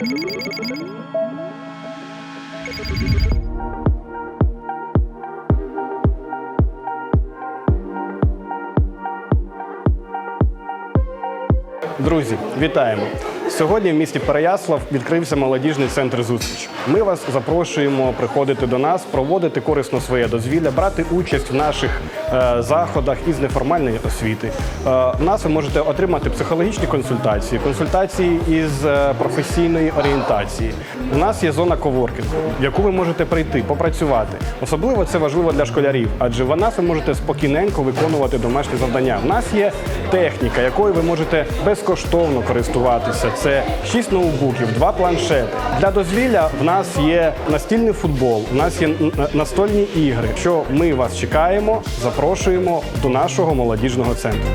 Друзі, вітаємо! Сьогодні в місті Переяслав відкрився молодіжний центр зустріч. Ми вас запрошуємо приходити до нас, проводити корисно своє дозвілля, брати участь в наших е, заходах із неформальної освіти. Е, в нас ви можете отримати психологічні консультації, консультації із е, професійної орієнтації. У нас є зона коворкінгу, в яку ви можете прийти, попрацювати. Особливо це важливо для школярів, адже в нас ви можете спокійненько виконувати домашні завдання. У нас є техніка, якою ви можете безкоштовно користуватися. Це 6 ноутбуків, 2 планшети. Для дозвілля в нас є настільний футбол, у нас є настольні ігри. Що ми вас чекаємо, запрошуємо до нашого молодіжного центру.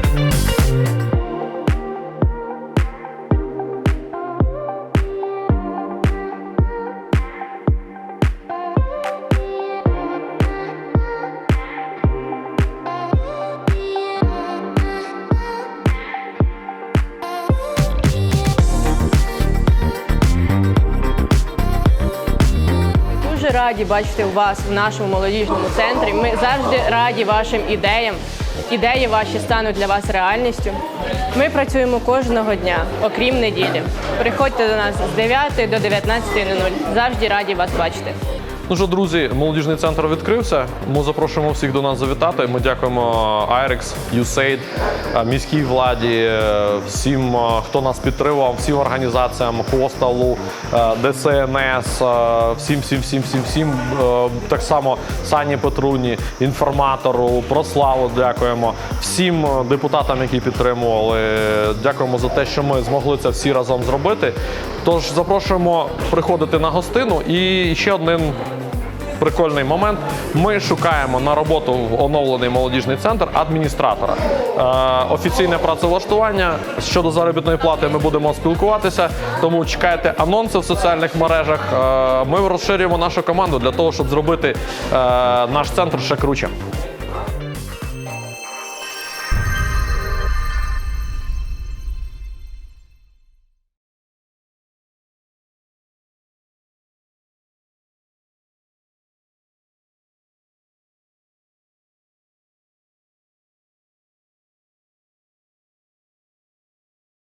Раді бачити вас в нашому молодіжному центрі. Ми завжди раді вашим ідеям. Ідеї ваші стануть для вас реальністю. Ми працюємо кожного дня, окрім неділі. Приходьте до нас з 9 до 19.00. Завжди раді вас бачити. Ну що, друзі, молодіжний центр відкрився. Ми запрошуємо всіх до нас завітати. Ми дякуємо IREX, USAID, е, міській владі, е, всім, е, хто нас підтримував, всім організаціям Хостелу, е, ДСНС, е, всім, всім, всім, всім, всім. Е, Так само Сані Петруні, інформатору, Прославу дякуємо. Всім е, депутатам, які підтримували. Дякуємо за те, що ми змогли це всі разом зробити. Тож запрошуємо приходити на гостину. І ще один прикольний момент. Ми шукаємо на роботу в оновлений молодіжний центр адміністратора. Е, офіційне працевлаштування щодо заробітної плати ми будемо спілкуватися. Тому чекайте анонси в соціальних мережах. Е, ми розширюємо нашу команду для того, щоб зробити е, наш центр ще круче.